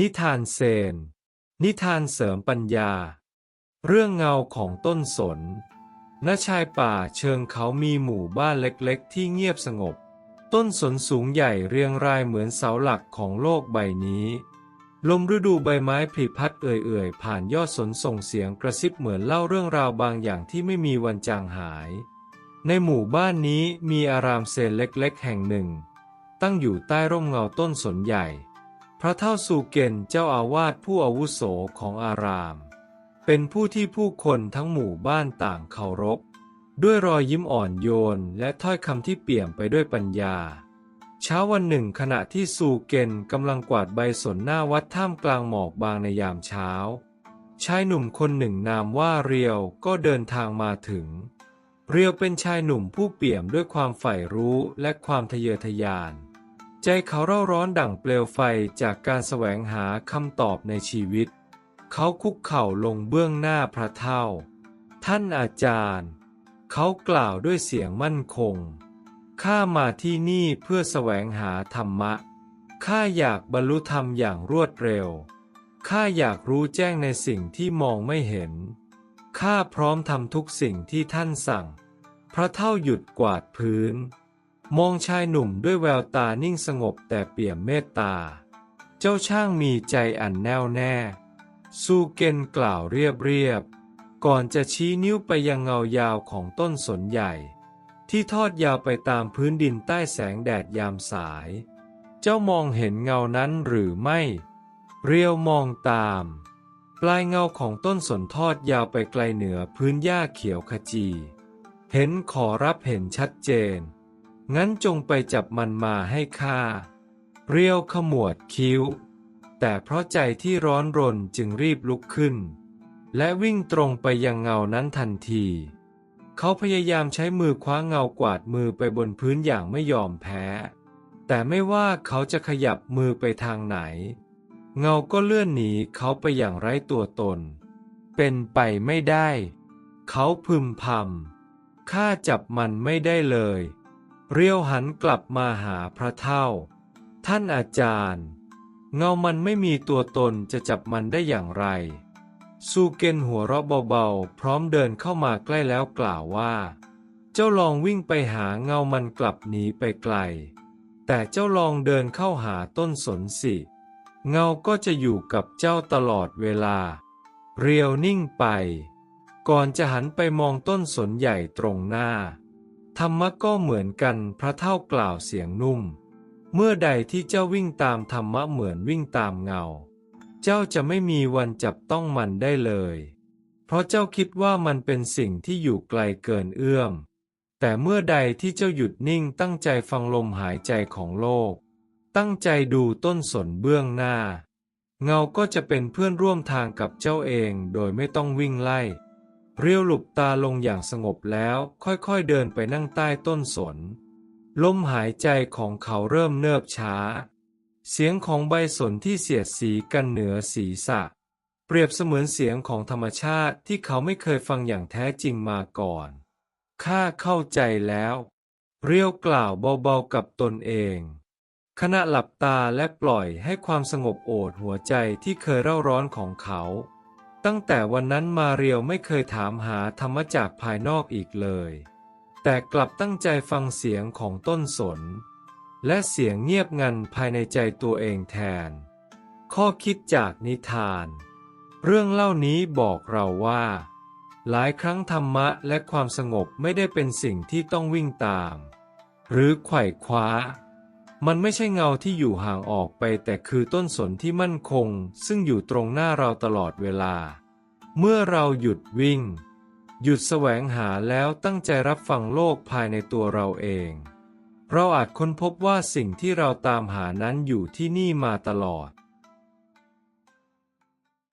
นิทานเซน นิทานเสริมปัญญา เรื่องเงาของต้นสน ณ ชายป่าเชิงเขามีหมู่บ้านเล็กๆ ที่เงียบสงบ ต้นสนสูงใหญ่เรียงรายเหมือนเสาหลักของโลกใบนี้ ลมฤดูใบไม้ผลิพัดเอื่อยๆ ผ่านยอดสนส่งเสียงกระซิบเหมือนเล่าเรื่องราวบางอย่างที่ไม่มีวันจางหาย ในหมู่บ้านนี้มีอารามเซนเล็กๆ แห่งหนึ่ง ตั้งอยู่ใต้ร่มเงาต้นสนใหญ่ พระเท่าสูเกนเจ้าอาวาสผู้อาวุโสของอาราม เป็นผู้ที่ผู้คนทั้งหมู่บ้านต่างเคารพ ด้วยรอยยิ้มอ่อนโยนและถ้อยคำที่เปี่ยมไปด้วยปัญญา เช้าวันหนึ่งขณะที่สูเกนกำลังกวาดใบสนหน้าวัดท่ามกลางหมอกบางในยามเช้า ชายหนุ่มคนหนึ่งนามว่าเรียวก็เดินทางมาถึง เรียวเป็นชายหนุ่มผู้เปี่ยมด้วยความใฝ่รู้และความทะเยอทะยาน ใจเขาเร่าร้อนดั่งเปลวไฟจากการแสวงหาคำตอบในชีวิต เขาคุกเข่าลงเบื้องหน้าพระเท่า ท่านอาจารย์ เขากล่าวด้วยเสียงมั่นคง ข้ามาที่นี่เพื่อแสวงหาธรรมะ ข้าอยากบรรลุธรรมอย่างรวดเร็ว ข้าอยากรู้แจ้งในสิ่งที่มองไม่เห็น ข้าพร้อมทำทุกสิ่งที่ท่านสั่ง พระเท่าหยุดกวาดพื้น มองชายหนุ่มด้วยแววตานิ่งสงบแต่เปี่ยมเมตตา เจ้าช่างมีใจอันแน่วแน่ ซูเกนกล่าวเรียบเรียบ ก่อนจะชี้นิ้วไปยังเงายาวของต้นสนใหญ่ ที่ทอดยาวไปตามพื้นดินใต้แสงแดดยามสาย เจ้ามองเห็นเงานั้นหรือไม่ เรียวมองตาม ปลายเงาของต้นสนทอดยาวไปไกลเหนือพื้นหญ้าเขียวขจี เห็นขอรับเห็นชัดเจน งั้นจงไปจับมันมาให้ข้า เรียวขมวดคิ้ว แต่เพราะใจที่ร้อนรนจึงรีบลุกขึ้น และวิ่งตรงไปยังเงานั้นทันที เขาพยายามใช้มือคว้าเงากวาดมือไปบนพื้นอย่างไม่ยอมแพ้ แต่ไม่ว่าเขาจะขยับมือไปทางไหน เงาก็เลื่อนหนีเขาไปอย่างไร้ตัวตน เป็นไปไม่ได้ เขาพึมพำข้าจับมันไม่ได้เลย เรียวหันกลับมาหาพระเท่า ท่านอาจารย์ เงามันไม่มีตัวตนจะจับมันได้อย่างไร ซูเกนหัวเราะเบาๆ พร้อมเดินเข้ามาใกล้แล้วกล่าวว่า เจ้าลองวิ่งไปหาเงามันกลับหนีไปไกล แต่เจ้าลองเดินเข้าหาต้นสนสิ เงาก็จะอยู่กับเจ้าตลอดเวลา เรียวนิ่งไป ก่อนจะหันไปมองต้นสนใหญ่ตรงหน้า รรมะก็เหมือนกันพระเท่ากล่าวเสียงนุ่ม เมื่อใดที่เจ้าวิ่งตามธรรมะเหมือนวิ่งตามเงา เจ้าจะไม่มีวันจับต้องมันได้เลย เพราะเจ้าคิดว่ามันเป็นสิ่งที่อยู่ไกลเกินเอื้อม แต่เมื่อใดที่เจ้าหยุดนิ่งตั้งใจฟังลมหายใจของโลก ตั้งใจดูต้นสนเบื้องหน้า เงาก็จะเป็นเพื่อนร่วมทางกับเจ้าเองโดยไม่ต้องวิ่งไล่ เรียวหลุบตาลงอย่างสงบแล้วค่อยๆเดินไปนั่งใต้ต้นสน ลมหายใจของเขาเริ่มเนิบช้า เสียงของใบสนที่เสียดสีกันเหนือศีรษะ เปรียบเสมือนเสียงของธรรมชาติที่เขาไม่เคยฟังอย่างแท้จริงมาก่อน ข้าเข้าใจแล้ว เรียวกล่าวเบาๆกับตนเองขณะหลับตาและปล่อยให้ความสงบโอดหัวใจที่เคยเร่าร้อนของเขา ตั้งแต่วันนั้นมาเรียวไม่เคยถามหาธรรมจากภายนอกอีกเลย แต่กลับตั้งใจฟังเสียงของต้นสน และเสียงเงียบงันภายในใจตัวเองแทน ข้อคิดจากนิทาน เรื่องเล่านี้บอกเราว่า หลายครั้งธรรมะและความสงบไม่ได้เป็นสิ่งที่ต้องวิ่งตาม หรือไขว่คว้า มันไม่ใช่เงาที่อยู่ห่างออกไปแต่คือต้นสนที่มั่นคง ซึ่งอยู่ตรงหน้าเราตลอดเวลา เมื่อเราหยุดวิ่ง หยุดแสวงหาแล้วตั้งใจรับฟังโลกภายในตัวเราเอง เราอาจค้นพบว่าสิ่งที่เราตามหานั้นอยู่ที่นี่มาตลอด